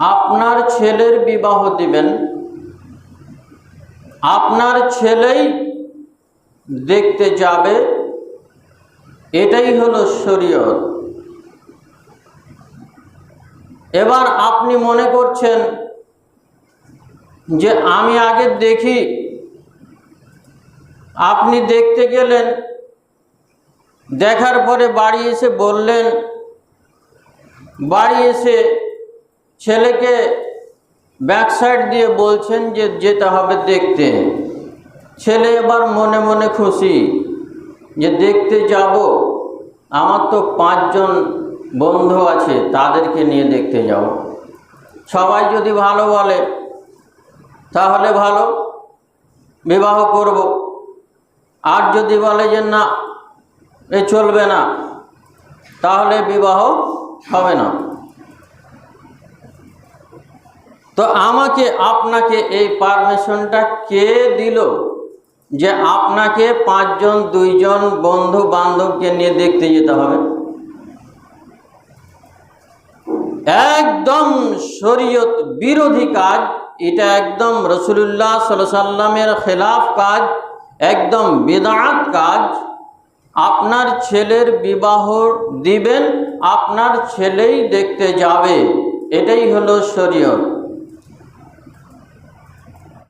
আপনার ছেলের বিবাহ দিবেন। আপনার ছেলেই দেখতে যাবে। এটাই হলো শরীয়ত। এবার আপনি মনে করছেন যে আমি আগে দেখি, আপনি দেখতে গেলেন, দেখার পরে বাড়ি এসে বললেন, বাড়ি এসে ছেলেকে ব্যাক সাইড দিয়ে বলছেন যে যেতে হবে দেখতে। ছেলে এবার মনে মনে খুশি যে দেখতে যাব। আমার তো পাঁচজন বন্ধু আছে, তাদেরকে নিয়ে দেখতে যাব। সবাই যদি ভালো বলে, তাহলে ভালো, বিবাহ করব। আর যদি বলে যে না, এ চলবে না, তাহলে বিবাহ হবে না। তো আমাকে আপনাকে এই পারমিশনটা কে দিল? যে আপনাকে পাঁচজন, দুইজন বন্ধু বান্ধবকে নিয়ে দেখতে যেতে হবে। একদম শরীয়ত বিরোধী কাজ, এটা একদম রসুল্লাহ সাল্লামের খেলাফ কাজ, একদম বেদাঁত কাজ। আপনার ছেলের বিবাহ দিবেন, আপনার ছেলেই দেখতে যাবে। এটাই হলো শরীয়ত।